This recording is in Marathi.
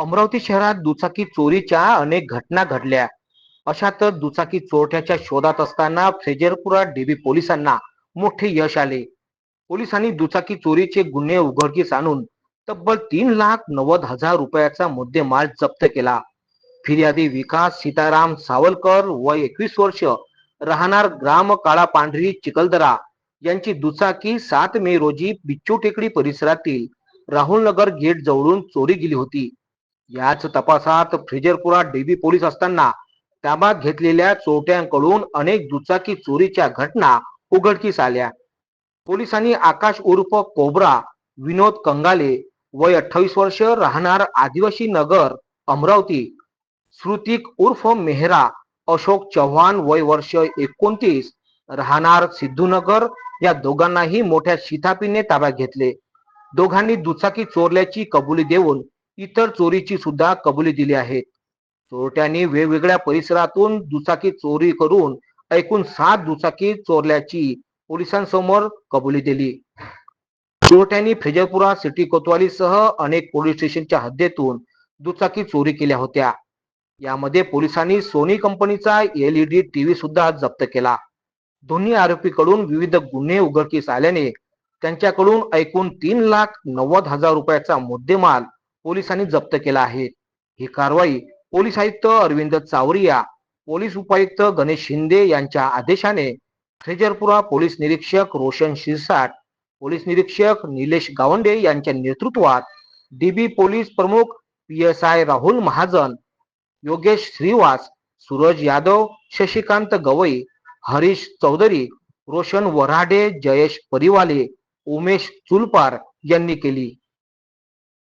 अमरावती शहरात दुचाकी चोरीच्या अनेक घटना घडल्या. अशातच दुचाकी चोरट्याच्या शोधात असताना फ्रेजरपुरा डीबी पोलिसांना मोठे यश आले. पोलिसांनी दुचाकी चोरीचे गुन्हे उघडकीस आणून तब्बल तीन लाख नव्वद हजार रुपयाचा मुद्देमाल जप्त केला. फिर्यादी विकास सीताराम सावलकर वय एकवीस वर्ष राहणार ग्राम काळा पांढरी चिखलदरा यांची दुचाकी सात मे रोजी बिच्चू टेकडी परिसरातील राहुल नगर गेट जवळून चोरी गेली होती. याच तपासात फ्रिजरपुरा डीबी पोलीस असताना ताब्यात घेतलेल्या चोरट्यांकडून अनेक दुचाकी चोरीच्या घटना उघडकीस आल्या. पोलिसांनी आकाश उर्फ कोबरा विनोद कंगाले वय अठ्ठावीस वर्ष राहणार आदिवासी नगर अमरावती. श्रुतिक उर्फ मेहरा अशोक चव्हाण वय वर्ष एकोणतीस राहणार सिद्धूनगर. या दोघांनाही मोठ्या शितापीने ताब्यात घेतले. दोघांनी दुचाकी चोरल्याची कबुली देऊन इतर चोरीची सुद्धा कबुली दिली आहे. चोरट्यांनी वेगवेगळ्या परिसरातून दुचाकी चोरी करून एकूण सात दुचाकी चोरल्याची पोलिसांसमोर कबुली दिली. चोरट्यांनी फ्रेजरपुरा सिटी कोतवालीसह अनेक पोलीस स्टेशनच्या हद्दीतून दुचाकी चोरी केल्या होत्या. यामध्ये पोलिसांनी सोनी कंपनीचा एलईडी टीव्ही सुद्धा जप्त केला. दोन्ही आरोपीकडून विविध गुन्हे उघडकीस आल्याने त्यांच्याकडून एकूण तीन लाख नव्वद हजार रुपयाचा मुद्देमाल पोलिसांनी जप्त केला आहे. ही कारवाई पोलीस आयुक्त अरविंद चावरिया पोलीस उपायुक्त गणेश शिंदे यांच्या आदेशाने खेजरपुरा पोलीस निरीक्षक रोशन शिरसाट पोलीस निरीक्षक निलेश गावंडे यांच्या नेतृत्वात डीबी पोलीस प्रमुख P S I Rahul Mahajan Yogesh Shrivas Suraj Yadav Shashikant Gawai Harish Chaudhari Roshan Warade Jayesh Pariwale Umesh Chulpar यांनी केली.